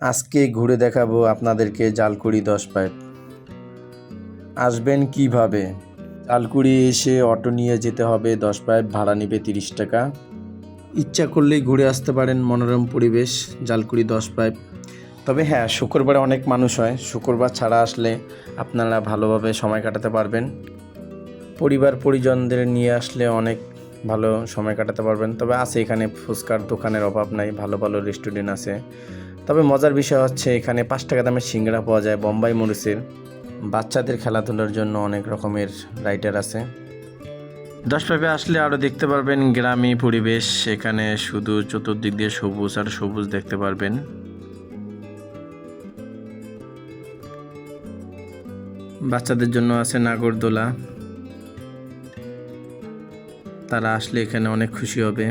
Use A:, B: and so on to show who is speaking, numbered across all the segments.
A: আজকে ঘুরে দেখাবো আপনাদেরকে জালকুড়ি দশ পাইপ। আসবেন কীভাবে? জালকুড়ি এসে অটো নিয়ে যেতে হবে, দশ পাইপ, ভাড়া নেবে তিরিশ টাকা। ইচ্ছা করলেই ঘুরে আসতে পারেন, মনোরম পরিবেশ, জালকুড়ি দশ পাইপ। তবে হ্যাঁ শুক্রবারে অনেক মানুষ হয়, শুক্রবার ছাড়া আসলে আপনারা ভালোভাবে সময় কাটাতে পারবেন। পরিবার পরিজনদের নিয়ে আসলে অনেক ভালো সময় কাটাতে পারবেন। তবে আছে এখানে ফুচকার দোকানের অভাব নাই, ভালো ভালো রেস্টুরেন্ট আছে। তবে মজার বিষয় হচ্ছে এখানে পাঁচ টাকা দামের সিঙ্গড়া পাওয়া যায় বোম্বাই মরিচের। বাচ্চাদের খেলাধুলার জন্য অনেক রকমের রাইডার আছে। দশ পাইপে আসলে আরও দেখতে পারবেন গ্রামী পরিবেশ, এখানে শুধু চতুর্দিক দিয়ে সবুজ আর সবুজ দেখতে পারবেন। বাচ্চাদের জন্য আছে নাগরদোলা। তারা আসলে এখানে অনেক খুশি হবে।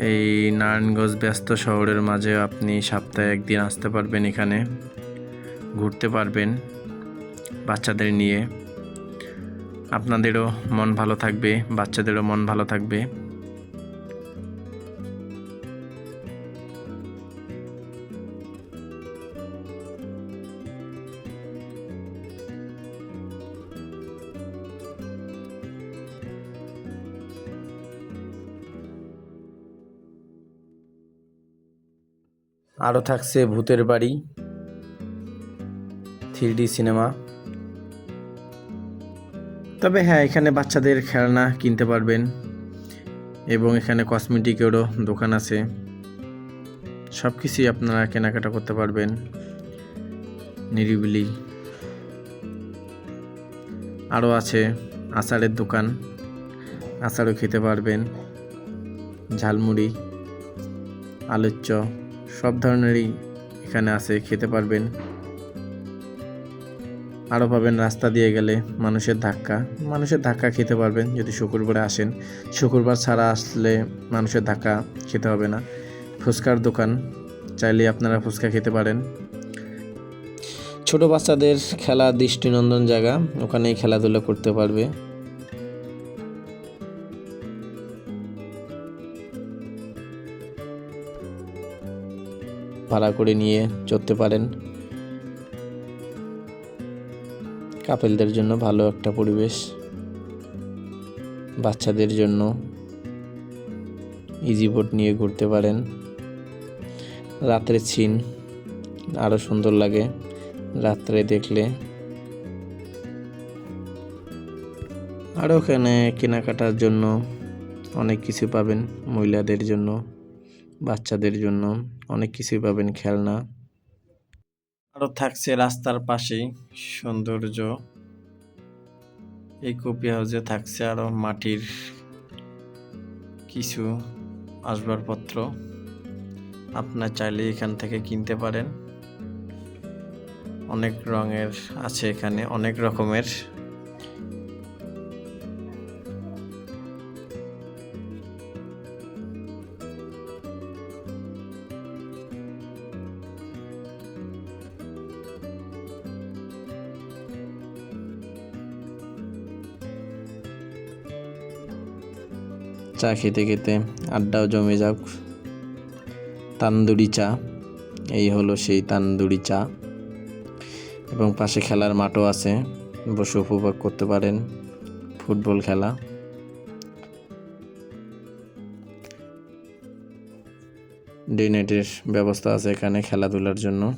A: এই নারায়ণগঞ্জ ব্যস্ত শহরের মাঝে আপনি সপ্তাহে একদিন আসতে পারবেন এখানে, ঘুরতে পারবেন বাচ্চাদের নিয়ে। আপনাদেরও মন ভালো থাকবে, বাচ্চাদেরও মন ভালো থাকবে। আরও থাকছে ভূতের বাড়ি থ্রি সিনেমা। তবে হ্যাঁ এখানে বাচ্চাদের খেলনা কিনতে পারবেন এবং এখানে কসমেটিকেরও দোকান আছে। সব কিছুই আপনারা কেনাকাটা করতে পারবেন নিরিবিলি। আরও আছে আচারের দোকান, আচারও খেতে পারবেন। ঝালমুড়ি, আলুর চপ। সব ধরনেরই এখানে আছে, খেতে পারবেন। আরও পাবেন রাস্তা দিয়ে গেলে মানুষের ধাক্কা। মানুষের ধাক্কা খেতে পারবেন যদি শুক্রবারে আসেন। শুক্রবার ছাড়া আসলে মানুষের ধাক্কা খেতে হবে না। ফুচকার দোকান চাইলে আপনারা ফুচকা খেতে পারেন। ছোট বাচ্চাদের খেলা দৃষ্টিনন্দন জায়গা, ওখানেই খেলাধুলা করতে পারবে। ভাড়া করে নিয়ে চড়তে পারেন। কাপেলদের জন্য ভালো একটা পরিবেশ। বাচ্চাদের জন্য ইজি বোট নিয়ে ঘুরতে পারেন। রাত্রে সিন আরও সুন্দর লাগে রাত্রে দেখলে। আরও ওখানে কেনাকাটার জন্য অনেক কিছু পাবেন মহিলাদের জন্য। বাচ্চাদের জন্য। অনেক কিছুই পাবেন খেলনা। আরও থাকছে রাস্তার পাশেই সৌন্দর্য। এই কপি হাউসে থাকছে আরও মাটির কিছু আসবাবপত্র। আপনার চাইলে এখান থেকে কিনতে পারেন। অনেক রঙের আছে এখানে, অনেক রকমের। চা খেতে খেতে আড্ডাও জমে যাক। তান্দুরি চা, এই হলো সেই তান্দুরি চা। এবং পাশে খেলার মাঠও আছে, বসে উপভোগ করতে পারেন ফুটবল খেলা। ডে নেটের ব্যবস্থা আছে এখানে খেলাধুলার জন্য।